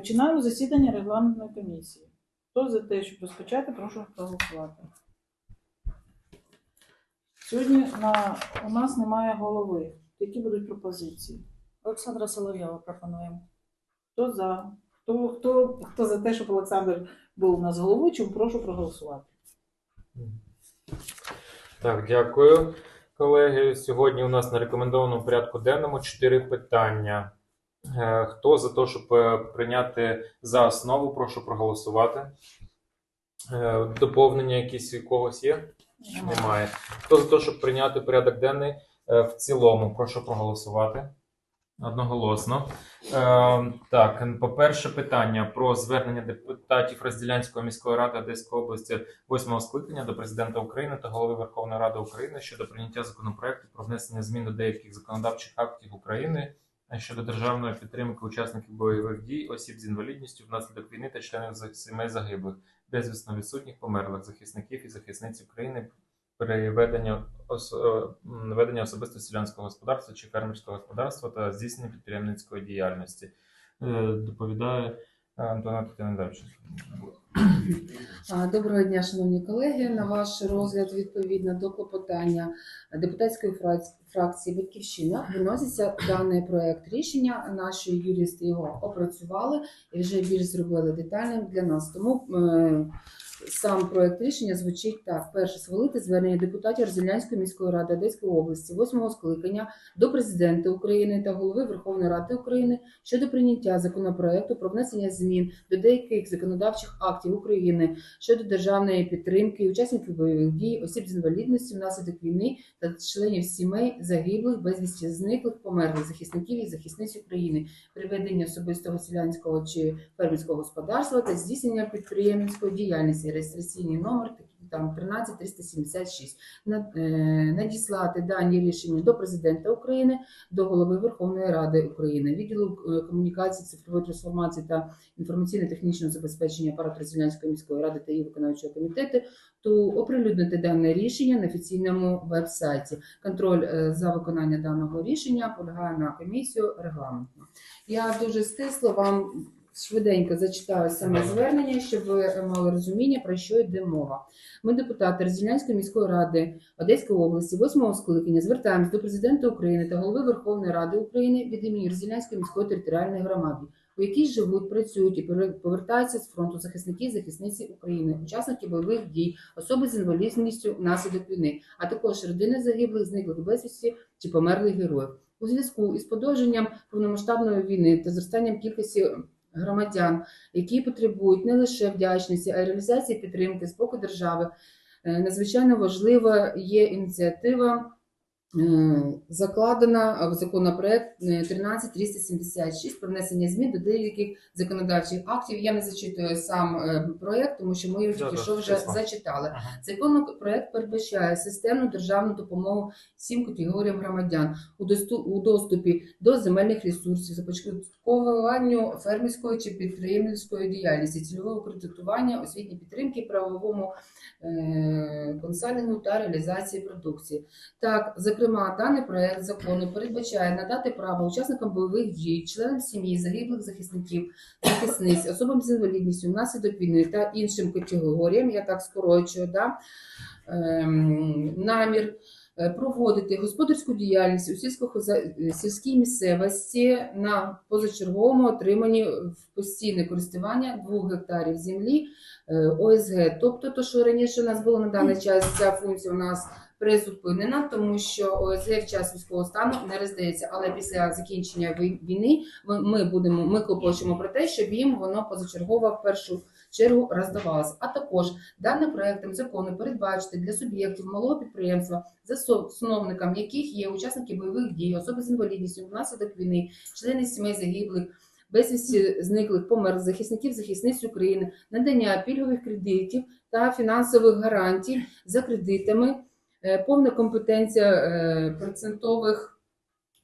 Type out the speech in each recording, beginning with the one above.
Починаємо засідання регламентної комісії. Хто за те, щоб розпочати, прошу проголосувати. Сьогодні на, у нас немає голови. Які будуть пропозиції? Олександра Соловйова пропонуємо. Хто за? Хто, хто, хто за те, щоб Олександр був у нас головуючим, прошу проголосувати. Так, дякую, колеги. Сьогодні у нас на рекомендованому порядку денному чотири питання. Е, Хто за те, щоб е, прийняти за основу, прошу проголосувати. Е, Доповнення якісь у когось є? Немає. Хто за те, щоб прийняти порядок денний в цілому, прошу проголосувати. Одноголосно. Е, так, по-перше, питання про звернення депутатів Розділянської міської ради Одеської області восьмого скликання до президента України та голови Верховної Ради України щодо прийняття законопроекту про внесення змін до деяких законодавчих актів України щодо державної підтримки учасників бойових дій, осіб з інвалідністю внаслідок війни та членів сімей загиблих, безвісно відсутніх померлих захисників і захисниць України при веденні, ос, е, веденні особисто селянського господарства чи фермерського господарства та здійсненні підприємницької діяльності. Е, Доповідає Антона Тетянидович. А, Доброго дня, шановні колеги. На ваш розгляд відповідно до клопотання депутатської фракції Батьківщина виноситься даний проект рішення. Наші юристи його опрацювали і вже більш зробили детальним для нас. Тому е, сам проект рішення звучить так: перше. Схвалити звернення депутатів Розілянської міської ради Одеської області, восьмого скликання до президента України та голови Верховної Ради України щодо прийняття законопроекту про внесення змін до деяких законодавчих актів України щодо державної підтримки учасників бойових дій, осіб з інвалідністю внаслідок війни та членів сімей загиблих, безвісті зниклих, померлих захисників і захисниць України, приведення особистого селянського чи фермерського господарства та здійснення підприємницької діяльності, реєстраційний номер там 13376. На- е, Надіслати дані рішення до президента України, до голови Верховної Ради України, відділу е, комунікації, цифрової трансформації та інформаційно-технічного забезпечення апарату Розвільнянської міської ради та її виконавчого комітету, то оприлюднити дане рішення на офіційному веб-сайті. Контроль е, за виконання даного рішення полягає на комісію регламентну. Я дуже стисло вам швиденько зачитаю саме звернення, щоб ви мали розуміння, про що йде мова. Ми, депутати Розділянської міської ради Одеської області, восьмого скликання, звертаємось до президента України та голови Верховної Ради України від імені Розділянської міської територіальної громади, у якій живуть, працюють і повертаються з фронту захисники і захисниці України, учасники бойових дій, особи з інвалідністю внаслідок війни, а також родини загиблих, зниклих безвісті чи померлих героїв. У зв'язку із подовженням повномасштабної війни та зростанням кількості громадян, які потребують не лише вдячності, а й реалізації підтримки з боку держави. Е, Надзвичайно важлива є ініціатива, закладена в законопроект е, 13376 про внесення змін до деяких законодавчих актів. Я не зачитую сам е, проект, тому що ми його тільки що вже зачитали. Законопроект передбачає системну державну допомогу всім категоріям громадян у досту- у доступі до земельних ресурсів, започаткуванню фермерської чи підприємницької діяльності, цільового кредитування, освітньої підтримки, правовому е, консалінгу та реалізації продукції. Так, зокрема, даний проект закону передбачає надати право учасникам бойових дій, членам сім'ї, загиблих захисників, захисниць, особам з інвалідністю внаслідок війни та іншим категоріям, я так скорочую, да, ем, намір е, проводити господарську діяльність у е, сільській місцевості на позачерговому отриманні в постійне користування 2 гектарів землі е, ОСГ. Тобто, то, що раніше у нас було на даний час, ця функція у нас призупинена, тому що ОСГ в час військового стану не роздається. Але після закінчення війни ми- будемо ми клопочемо про те, щоб їм воно позачергово в першу чергу роздавалося. А також даним проектом закону передбачити для суб'єктів малого підприємства, засновникам яких є учасники бойових дій, особи з інвалідністю внаслідок війни, члени сімей загиблих. Безвісті зниклих померлих захисників захисниць України, надання пільгових кредитів та фінансових гарантій за кредитами, повна компетенція е, процентових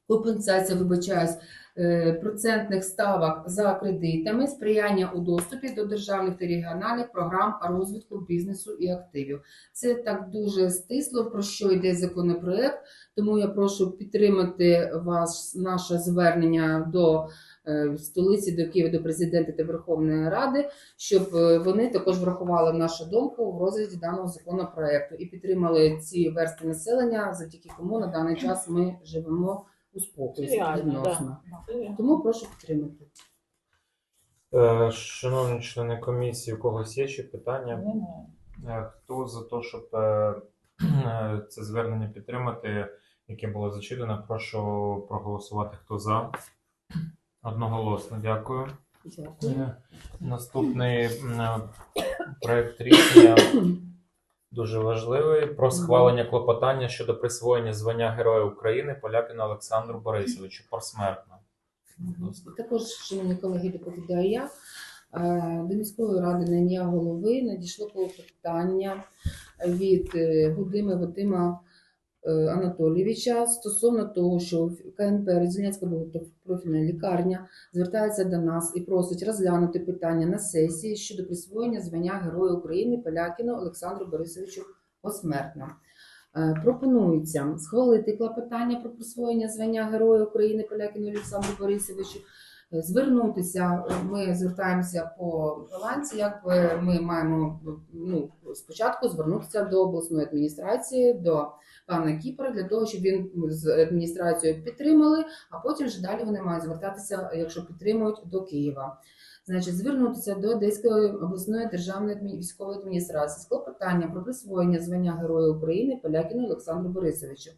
компенсація, вибачаюсь, е, процентних ставок за кредитами, сприяння у доступі до державних та регіональних програм розвитку бізнесу і активів. Це так дуже стисло, про що йде законопроект. Тому я прошу підтримати вас наше звернення до е, в столиці до Києва до президента та Верховної Ради, щоб е, вони також врахували нашу думку в розгляді даного законопроекту і підтримали ці версти населення, завдяки кому на даний час ми живемо у спокої відносно. Тому прошу підтримати. Е, Шановні члени комісії, у когось є ще питання? Немає. Е, Хто за те, щоб е, е, це звернення підтримати, яке було зачитано, прошу проголосувати. Хто за? Одноголосно, дякую. Дякую. Е, Наступний е, проект рішення дуже важливий про схвалення клопотання щодо присвоєння звання Героя України Полякину Олександру Борисовичу посмертно. Також, шановні колеги, доповідаю я. Е, До міської ради на ім'я голови надійшло клопотання від е, Гудими Вадима Анатолійовича стосовно того, що КНП Резильняцька багатопрофільна лікарня звертається до нас і просить розглянути питання на сесії щодо присвоєння звання Героя України Полякіну Олександру Борисовичу посмертно. Е, Пропонується схвалити клопотання про присвоєння звання Героя України Полякіну Олександру Борисовичу. Е, Звернутися, ми звертаємося по балансі, якби ми маємо ну, спочатку звернутися до обласної адміністрації, до пана Кіпера, для того, щоб він з адміністрацією підтримали, а потім вже далі вони мають звертатися, якщо підтримують, до Києва. Значить, звернутися до Одеської обласної державної військової адміністрації з клопотанням про присвоєння звання Героя України Полякіну Олександру Борисовичу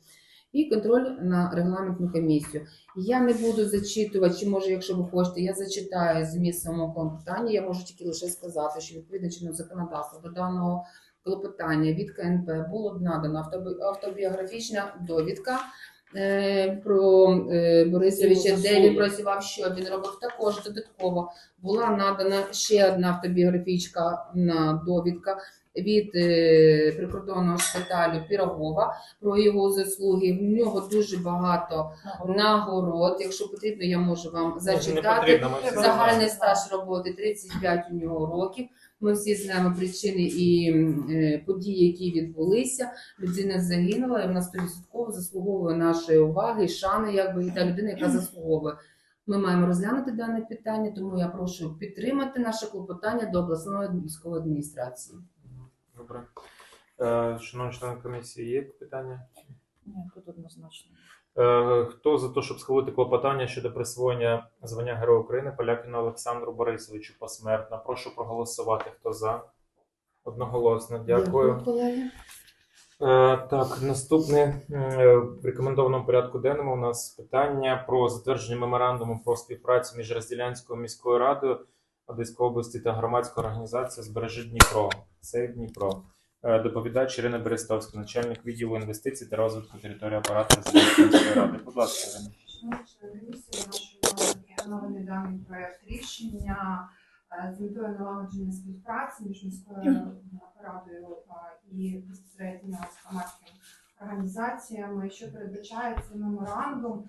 і контроль на регламентну комісію. Я не буду зачитувати, чи може, якщо ви хочете, я зачитаю зміст самого клопотання. Я можу тільки лише сказати, що відповідно чинного законодавства до даного клопотання від КНП було надано автобі- автобіографічна довідка. е, Про е, Борисовича, де він працював, що він робив. Також додатково була надана ще одна автобіографічна довідка від е, прикордонного шпиталю Пірогова про його заслуги. В нього дуже багато нагород. Якщо потрібно, я можу вам зачитати. Загальний стаж роботи 35 у нього років. Ми всі знаємо причини і е, події, які відбулися. Людина загинула, і вона 100% заслуговує нашої уваги, і шани, якби і та людина, яка заслуговує. Ми маємо розглянути дане питання, тому я прошу підтримати наше клопотання до обласної військової адміністрації. Добре. Е, Шановні члени комісії, є питання? Ні, тут однозначно. Е, Хто за те, щоб схвалити клопотання щодо присвоєння звання Героя України Полякіну Олександру Борисовичу посмертно? Прошу проголосувати. Хто за? Одноголосно. Дякую. колеги. Е, Так, наступне в рекомендованому порядку денному у нас питання про затвердження меморандуму про співпрацю між Розділянською міською радою Одеської області та громадською організацією Збережи Дніпро. Це Дніпро. Е, Доповідач Ірина Берестовська, начальник відділу інвестицій та розвитку території апарату міської ради. Будь ласка, Ірина. Шановні даний проект рішення е, з метою налагодження співпраці між міською радою е, і безпосередньо з громадськими організаціями, що передбачає цей меморандум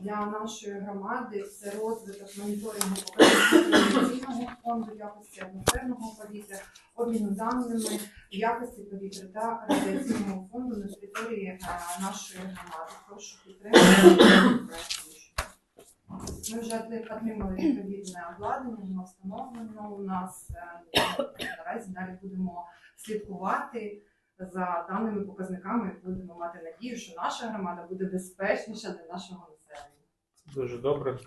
для нашої громади. Це розвиток моніторингу показників фонду якості атмосферного повітря, обміну даними якості повітря та радіаційного фонду на території нашої громади. Прошу підтримати. Ми вже отримали відповідне обладнання, воно встановлено у нас. е, Наразі далі будемо слідкувати за даними показниками будемо мати надію, що наша громада буде безпечніша для нашого населення. Дуже добре.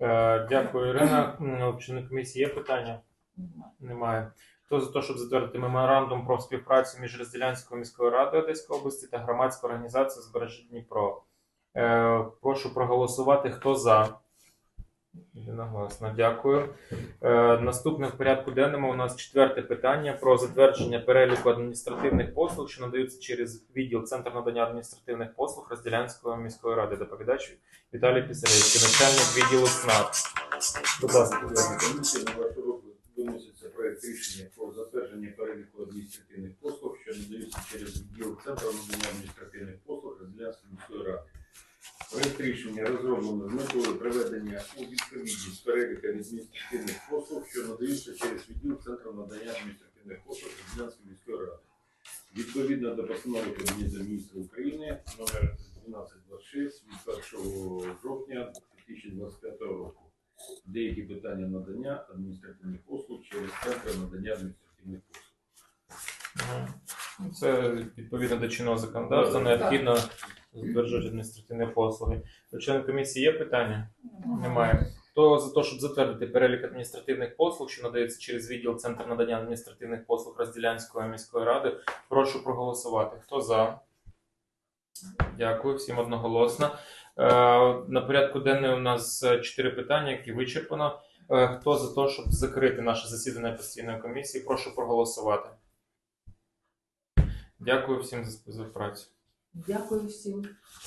Е, Дякую, Ірина. М, члени комісії є питання? Немає. Немає. Хто за те, щоб затвердити меморандум про співпрацю між Розділянською міською радою Одеської області та громадською організацією Збережи Дніпро? Е, прошу проголосувати. Хто за? Єдиногласно. Дякую. Е, наступне в порядку денному у нас четверте питання про затвердження переліку адміністративних послуг, що надаються через відділ Центр надання адміністративних послуг Розділянської міської ради. Доповідач Віталій Пісаревський, начальник відділу СНАП. Будь ласка. Комісія на ваш розгляд виноситься проект рішення про затвердження переліку адміністративних послуг, що надаються через відділ Центру надання адміністративних послуг Розділянської міської ради. Проект рішення розроблено з метою приведення у відповідність переліку адміністративних послуг, що надаються через відділ Центру надання адміністративних послуг Розділянської міської ради. Відповідно до постанови Кабінету міністрів України номер 1226 від 1 жовтня 2025 року. Деякі питання надання адміністративних послуг через центр надання адміністративних послуг. Це відповідно до чинного законодавства необхідно затверджувати адміністративні послуги. У членів комісії є питання? Немає. Хто за те, щоб затвердити перелік адміністративних послуг, що надається через відділ Центр надання адміністративних послуг Розділянської міської ради, прошу проголосувати. Хто за? Дякую, всім одноголосно. Е, На порядку денному у нас чотири питання, які вичерпано. Е, Хто за те, щоб закрити наше засідання постійної комісії, прошу проголосувати. Дякую всім за, працю. Дякую всім.